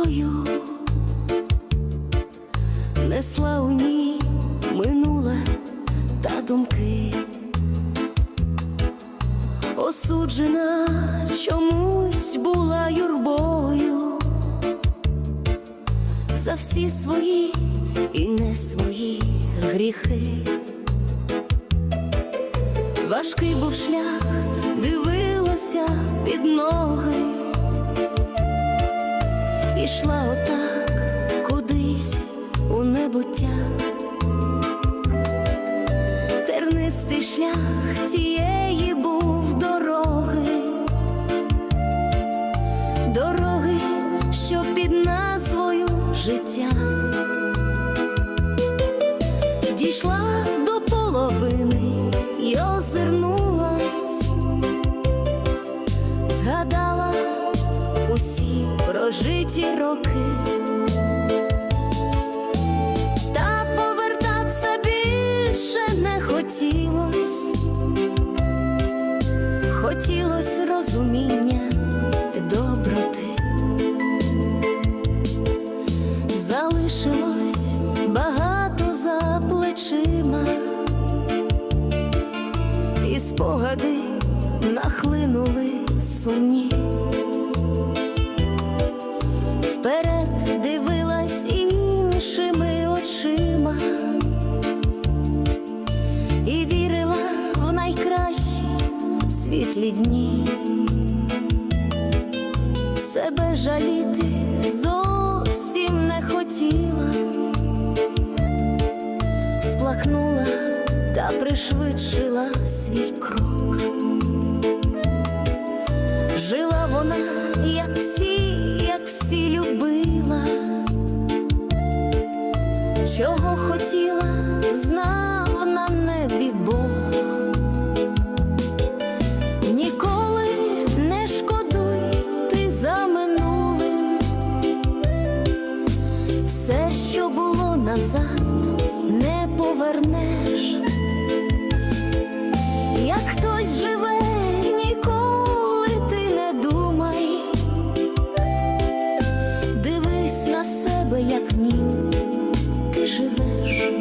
стежкою, несла у ній минуле та думки, осуджена чомусь була юрбою. За всі свої і не свої гріхи. Важкий був шлях, дивилася під ноги, ішла отак кудись у небуття, тернистий шлях тієї був дороги, дороги, що під назвою життя. Дійшла до половини й озирнулась, прожиті роки, та повертатися більше не хотілось, хотілось розуміння доброти. Залишилось багато за плечима, і спогади нахлинули сумні. Світлі дні. Себе жаліти зовсім не хотіла, сплакнула та пришвидшила свій крок. Жила вона, як всі, як всі любила, чого хотіла, знав на небі назад не повернеш, як хтось живе, ніколи ти не думай, дивись на себе, як ні ти живеш.